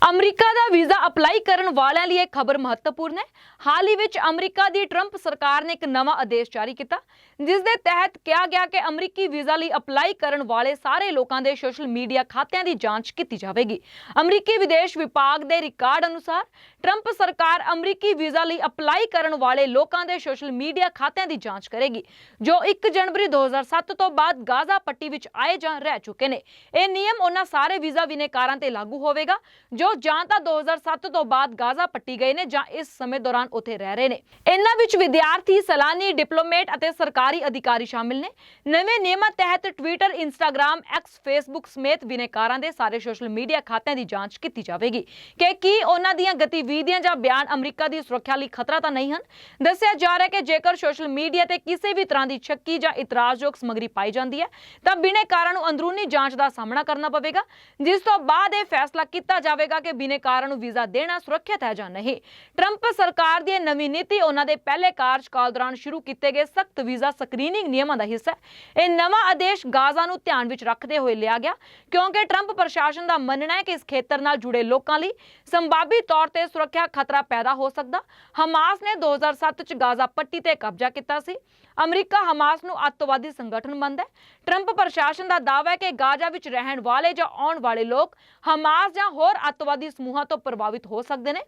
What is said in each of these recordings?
America ਦਾ visa apply ਕਰਨ ਵਾਲਿਆਂ ਲਈ ਇਹ ਖਬਰ ਮਹੱਤਵਪੂਰਨ ਹੈ। ਹਾਲ ਹੀ ਵਿੱਚ ਅਮਰੀਕਾ ਦੀ ਟਰੰਪ ਸਰਕਾਰ ਨੇ ਇੱਕ ਨਵਾਂ ਆਦੇਸ਼ ਜਾਰੀ ਕੀਤਾ, ਜਿਸ ਦੇ ਤਹਿਤ ਕਿਹਾ ਗਿਆ ਕਿ ਅਮਰੀਕੀ ਵੀਜ਼ਾ ਲਈ ਅਪਲਾਈ ਕਰਨ ਵਾਲੇ ਸਾਰੇ ਲੋਕਾਂ ਦੇ ਸੋਸ਼ਲ ਮੀਡੀਆ ਖਾਤਿਆਂ ਦੀ ਜਾਂਚ ਕੀਤੀ ਜਾਵੇਗੀ। ਅਮਰੀਕੀ ਵਿਦੇਸ਼ ਵਿਭਾਗ ਦੇ ਰਿਕਾਰਡ ਅਨੁਸਾਰ, ਟਰੰਪ ਸਰਕਾਰ ਅਮਰੀਕੀ ਵੀਜ਼ਾ ਲਈ ਅਪਲਾਈ ਕਰਨ ਵਾਲੇ ਲੋਕਾਂ ਦੇ ਸੋਸ਼ਲ ਮੀਡੀਆ ਖਾਤਿਆਂ ਦੀ ਜਾਂਚ ਕਰੇਗੀ, ਜੋ 1 ਜਨਵਰੀ 2007 ਤੋਂ ਬਾਅਦ ਗਾਜ਼ਾ ਪੱਟੀ ਵਿੱਚ ਆਏ ਜਾਂ ਰਹਿ ਚੁੱਕੇ ਨੇ। ਇਹ ਨਿਯਮ ਉਹਨਾਂ ਸਾਰੇ ਵੀਜ਼ਾ ਵਿਨੇਕਾਰਾਂ ਤੇ ਲਾਗੂ ਹੋਵੇਗਾ, ਜੋ ਜਾਂ ਤਾਂ 2007 ਤੋਂ ਬਾਅਦ ਗਾਜ਼ਾ ਪੱਟੀ ਗਏ ਨੇ ਜਾਂ ਇਸ ਸਮੇਂ ਦੌਰਾਨ ਉੱਥੇ ਰਹਿ ਰਹੇ ਨੇ। ਇਹਨਾਂ ਵਿੱਚ ਵਿਦਿਆਰਥੀ, ਸੈਲਾਨੀ, ਡਿਪਲੋਮੇਟ ਅਤੇ ਸਰਕਾਰੀ ਅਧਿਕਾਰੀ ਸ਼ਾਮਿਲ ਨੇ। ਨਵੇਂ ਨਿਯਮਾਂ ਤਹਿਤ ਟਵਿੱਟਰ ਇੰਸਟਾਗ੍ਰam ਐਕਸ ਫੇਸਬੁੱਕ ਸਮੇਤ ਵਿਨੇਕਾਰਾਂ ਦੇ ਸਾਰੇ ਸੋਸ਼ਲ ਮੀਡੀਆ ਖਾਤਿਆਂ ਦੀ ਜਾਂਚ ਕੀਤੀ ਜਾਵੇਗੀ। ਕਿ ਕੀ ਉਹਨਾਂ ਦੀਆਂ ਗਤੀਵਿਧੀਆਂ ਜਾਂ ਬਿਆਨ ਅਮਰੀਕਾ ਦੀ ਸੁਰੱਖਿਆ ਲਈ ਖਤਰਾ ਤਾਂ ਨਹੀਂ ਹਨ? ਦੱਸਿਆ ਜਾ ਰਿਹਾ ਕਿ ਜੇਕਰ ਸੋਸ਼ਲ ਮੀਡੀਆ ਤੇ ਕਿਸੇ ਵੀ ਤਰ੍ਹਾਂ ਦੀ ਸ਼ੱਕੀ ਜਾਂ ਇਤਰਾਜ਼ਯੋਗ ਸਮੱਗਰੀ ਪਾਈ ਜਾਂਦੀ ਹੈ, ਤਾਂ ਬਿਨੇਕਾਰਾਂ ਨੂੰ ਅੰਦਰੂਨੀ ਜਾਂਚ ਦਾ ਸਾਹਮਣਾ ਕਰਨਾ ਪਵੇਗਾ, ਜਿਸ ਤੋਂ ਬਾਅਦ ਇਹ ਫੈਸਲਾ ਕੀਤਾ ਜਾਵੇਗਾ ਕਿ ਬਿਨੇਕਾਰਾਂ ਨੂੰ ਵੀਜ਼ਾ ਦੇਣਾ ਸੁਰੱਖਿਅਤ ਹੈ ਜਾਂ ਨਹੀਂ। ਟਰੰਪ ਸਰਕਾਰ ਦੀ ਨਵੀਂ ਨੀਤੀ, ਉਹਨਾਂ ਦੇ ਪਹਿਲੇ ਕਾਰਜਕਾਲ ਦੌਰਾਨ ਸ਼ੁਰੂ ਕੀਤੇ ਗਏ ਸਖਤ ਵੀਜ਼ਾ ਸਕਰੀਨਿੰਗ ਨਿਯਮਾਂ ਦਾ ਹਿੱਸਾ ਹੈ। ਇਹ ਨਵਾਂ ਆਦੇਸ਼ ਗਾਜ਼ਾ ਨੂੰ ਧਿਆਨ ਵਿੱਚ ਰੱਖਦੇ ਹੋਏ ਲਿਆ ਗਿਆ, ਕਿਉਂਕਿ ਟਰੰਪ ਪ੍ਰਸ਼ਾਸਨ ਦਾ ਮੰਨਣਾ ਹੈ ਕਿ ਇਸ ਖੇਤਰ ਨਾਲ ਜੁੜੇ ਲੋਕਾਂ ਲਈ ਸੰਭਾਵੀ ਤੌਰ ਤੇ ਸੁਰੱਖਿਆ ਖਤਰਾ ਪੈਦਾ ਹੋ ਸਕਦਾ। ਹਮਾਸ ਨੇ 2007 ਚ ਗਾਜ਼ਾ ਪੱਟੀ ਤੇ ਕਬਜ਼ਾ ਕੀਤਾ ਸੀ। ਅਮਰੀਕਾ ਹਮਾਸ ਨੂੰ ਅੱਤਵਾਦੀ ਸੰਗਠਨ ਮੰਨਦਾ ਹੈ। ਟਰੰਪ ਪ੍ਰਸ਼ਾਸਨ ਦਾ ਦਾਅਵਾ ਹੈ ਕਿ ਗਾਜ਼ਾ ਵਿੱਚ ਰਹਿਣ ਵਾਲੇ ਜਾਂ ਆਉਣ ਵਾਲੇ ਲੋਕ ਹਮਾਸ ਜਾਂ ਹੋਰ ਅੱਤਵਾਦੀ ਸਮੂਹਾਂ ਤੋਂ ਪ੍ਰਭਾਵਿਤ ਹੋ ਸਕਦੇ ਨੇ।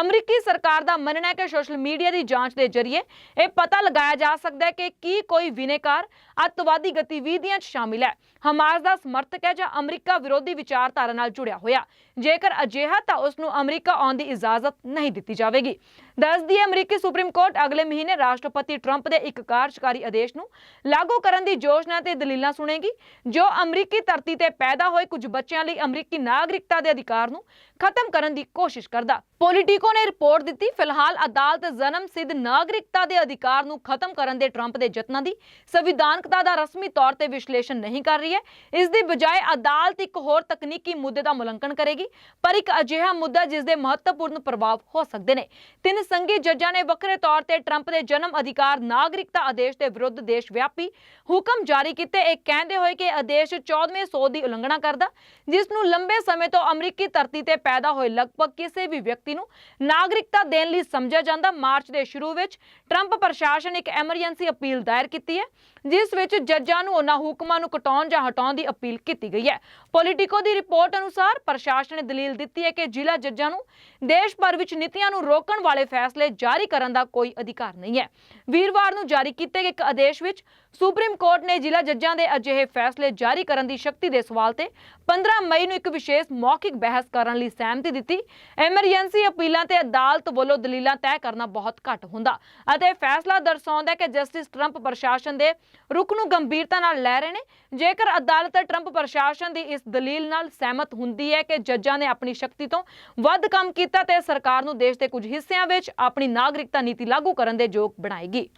ਅਮਰੀਕੀ ਸਰਕਾਰ ਦਾ ਮੰਨਣਾ ਹੈ ਕਿ ਸੋਸ਼ਲ ਮੀਡੀਆ ਦੀ ਜਾਂਚ ਦੇ ਜ਼ਰੀਏ ਇਹ ਪਤਾ ਲਗਾਇਆ ਜਾ ਸਕਦਾ ਹੈ ਕਿ ਕੀ ਕੋਈ ਵਿਨੇਕਾਰ ਅੱਤਵਾਦੀ ਗਤੀਵਿਧੀਆਂ 'ਚ ਸ਼ਾਮਿਲ ਹੈ। ਹਮਾਸ ਦਾ ਸਮਰਥਕ ਹੈ ਜਾਂ ਅਮਰੀਕਾ ਵਿਰੋਧੀ ਵਿਚਾਰਧਾਰਾ ਨਾਲ ਜੁੜਿਆ ਹੋਇਆ। ਜੇਕਰ ਅਜਿਹਾ ਤਾਂ ਉਸ ਨੂੰ ਅਮਰੀਕਾ ਆਉਣ ਦੀ ਇਜਾਜ਼ਤ ਨਹੀਂ ਦਿੱਤੀ ਜਾਵੇਗੀ। ਦੱਸਦੀ ਹੈ ਅਮਰੀਕੀ ਸੁਪਰੀਮ ਕੋਰਟ, ਅਗਲੇ ਮਹੀਨੇ ਰਾਸ਼ਟਰਪਤੀ ਟਰੰਪ ਦੇ ਇੱਕ ਕਾਰ ਕਾਰਜਕਾਰੀ ਆਦੇਸ਼ ਨੂੰ ਲਾਗੂ ਕਰਨ ਦੀ ਯੋਜਨਾ ਤੇ ਦਲੀਲਾਂ ਸੁਣੇਗੀ, ਜੋ ਅਮਰੀਕੀ ਧਰਤੀ ਤੇ ਪੈਦਾ ਹੋਏ ਕੁਝ ਬੱਚਿਆਂ ਲਈ ਅਮਰੀਕੀ ਨਾਗਰਿਕਤਾ ਦੇ ਅਧਿਕਾਰ ਨੂੰ ਖਤਮ ਕਰਨ ਦੀ ਕੋਸ਼ਿਸ਼ ਕਰਦਾ। ਪੋਲੀਟੀਕੋ ਨੇ ਰਿਪੋਰਟ ਦਿੱਤੀ, ਫਿਲਹਾਲ ਅਦਾਲਤ ਜਨਮ ਸਿੱਧ ਨਾਗਰਿਕਤਾ ਦੇ ਅਧਿਕਾਰ ਨੂੰ ਖਤਮ ਕਰਨ ਦੇ ਟਰੰਪ ਦੇ ਯਤਨਾਂ ਦੀ ਸੰਵਿਧਾਨਕਤਾ ਦਾ ਰਸਮੀ ਤੌਰ ਤੇ ਵਿਸ਼ਲੇਸ਼ਣ ਨਹੀਂ ਕਰ ਰਹੀ ਹੈ। ਇਸ ਦੀ ਬਜਾਏ ਅਦਾਲਤ ਇੱਕ ਹੋਰ ਤਕਨੀਕੀ ਮੁੱਦੇ ਦਾ ਮੁਲੰਕਣ ਕਰੇਗੀ, ਪਰ ਇੱਕ ਅਜਿਹਾ ਮੁੱਦਾ ਜਿਸ ਦੇ ਮਹੱਤਵਪੂਰਨ ਪ੍ਰਭਾਵ ਹੋ ਸਕਦੇ ਨੇ। ਤਿੰਨ ਸੰਘੀ ਜੱਜਾਂ ਨੇ ਵੱਖਰੇ ਤੌਰ ਤੇ ਟਰੰਪ ਦੇ ਜਨਮ ਅਧਿਕਾਰ, ਨਾਗਰਿਕਤਾ ਆਦੇਸ਼ ਦੇ ਵਿਰੁੱਧ ਦੇਸ਼ ਵਿਆਪੀ ਹੁਕਮ ਜਾਰੀ ਕੀਤੇ। ਇਹ ਕਹਿੰਦੇ ਹੋਏ ਕਿ ਆਦੇਸ਼ 14ਵੇਂ ਸੋਧ ਦੀ ਉਲੰਘਣਾ ਕਰਦਾ, ਜਿਸ ਨੂੰ ਲੰਬੇ ਸਮੇਂ ਤੋਂ ਅਮਰੀਕੀ ਧਰਤੀ ਤੇ ਪੈਦਾ ਹੋਏ ਲਗਭਗ ਕਿਸੇ ਵੀ ਵਿਅਕਤੀ ਨੂੰ ਨਾਗਰਿਕਤਾ ਦੇਣ ਲਈ ਸਮਝਿਆ ਜਾਂਦਾ। ਮਾਰਚ ਦੇ ਸ਼ੁਰੂ ਵਿੱਚ ਟਰੰਪ ਪ੍ਰਸ਼ਾਸਨ ਇੱਕ ਐਮਰਜੈਂਸੀ ਅਪੀਲ ਦਾਇਰ ਕੀਤੀ ਹੈ, ਜਿਸ ਵਿੱਚ ਜੱਜਾਂ ਨੂੰ ਉਹਨਾਂ ਹੁਕਮਾਂ ਨੂੰ ਕਟਾਉਣ ਜਾਂ ਹਟਾਉਣ ਦੀ ਅਪੀਲ ਕੀਤੀ ਗਈ ਹੈ। ਪੋਲੀਟੀਕੋ ਦੀ ਰਿਪੋਰਟ ਅਨੁਸਾਰ ਪ੍ਰਸ਼ਾਸਨ ਨੇ ਦਲੀਲ ਦਿੱਤੀ ਹੈ ਕਿ ਜ਼ਿਲ੍ਹਾ ਜੱਜਾਂ ਨੂੰ ਦੇਸ਼ ਭਰ ਵਿੱਚ ਨੀਤੀਆਂ ਨੂੰ ਰੋਕਣ ਵਾਲੇ ਫੈਸਲੇ ਜਾਰੀ ਕਰਨ ਦਾ ਕੋਈ ਅਧਿਕਾਰ ਨਹੀਂ ਹੈ। ਵੀਰਵਾਰ ਨੂੰ ਜਾਰੀ ਕੀਤੇ ਗਏ ਇੱਕ ਆਦੇਸ਼ ਵਿੱਚ ਸੁਪਰੀਮ ਕੋਰਟ ਨੇ ਜ਼ਿਲ੍ਹਾ ਜੱਜਾਂ ਦੇ ਅਜਿਹੇ ਫੈਸਲੇ ਜਾਰੀ ਕਰਨ ਦੀ ਸ਼ਕਤੀ ਦੇ ਸਵਾਲ ਤੇ 15 ਮਈ ਨੂੰ ਇੱਕ ਵਿਸ਼ੇਸ਼ ਮੌਖਿਕ ਬਹਿਸ ਕਰਨ ਲਈ ਸਹਿਮਤੀ ਦਿੱਤੀ। ਐਮਰਜੈਂਸੀ ਅਪੀਲਾਂ ਤੇ ਅਦਾਲਤ ਵੱਲੋਂ ਦਲੀਲਾਂ ਤੈਅ ਕਰਨਾ ਬਹੁਤ ਘੱਟ ਹੁੰਦਾ ਅਤੇ ਫੈਸਲਾ ਦਰਸਾਉਂਦਾ ਹੈ ਕਿ ਜਸਟਿਸ ਟਰੰਪ ਪ੍ਰਸ਼ਾਸਨ ਦੇ ਰੁਖ ਨੂੰ ਗੰਭੀਰਤਾ ਨਾਲ ਲੈ ਰਹੇ ਨੇ। ਜੇਕਰ ਅਦਾਲਤ ਟਰੰਪ ਪ੍ਰਸ਼ਾਸਨ ਦੀ ਇਸ ਦਲੀਲ ਨਾਲ ਸਹਿਮਤ ਹੁੰਦੀ ਹੈ ਕਿ ਜੱਜਾਂ ਨੇ ਆਪਣੀ ਸ਼ਕਤੀ ਤੋਂ ਵੱਧ ਕੰਮ ਕੀਤਾ ਤੇ ਸਰਕਾਰ ਨੂੰ ਦੇਸ਼ ਦੇ ਕੁਝ ਹਿੱਸਿਆਂ ਵਿੱਚ ਆਪਣੀ ਨਾਗਰਿਕਤਾ ਨੀਤੀ ਲਾਗੂ ਕਰਨ ਦੇ ਯੋਗ ਬਣਾਏਗੀ।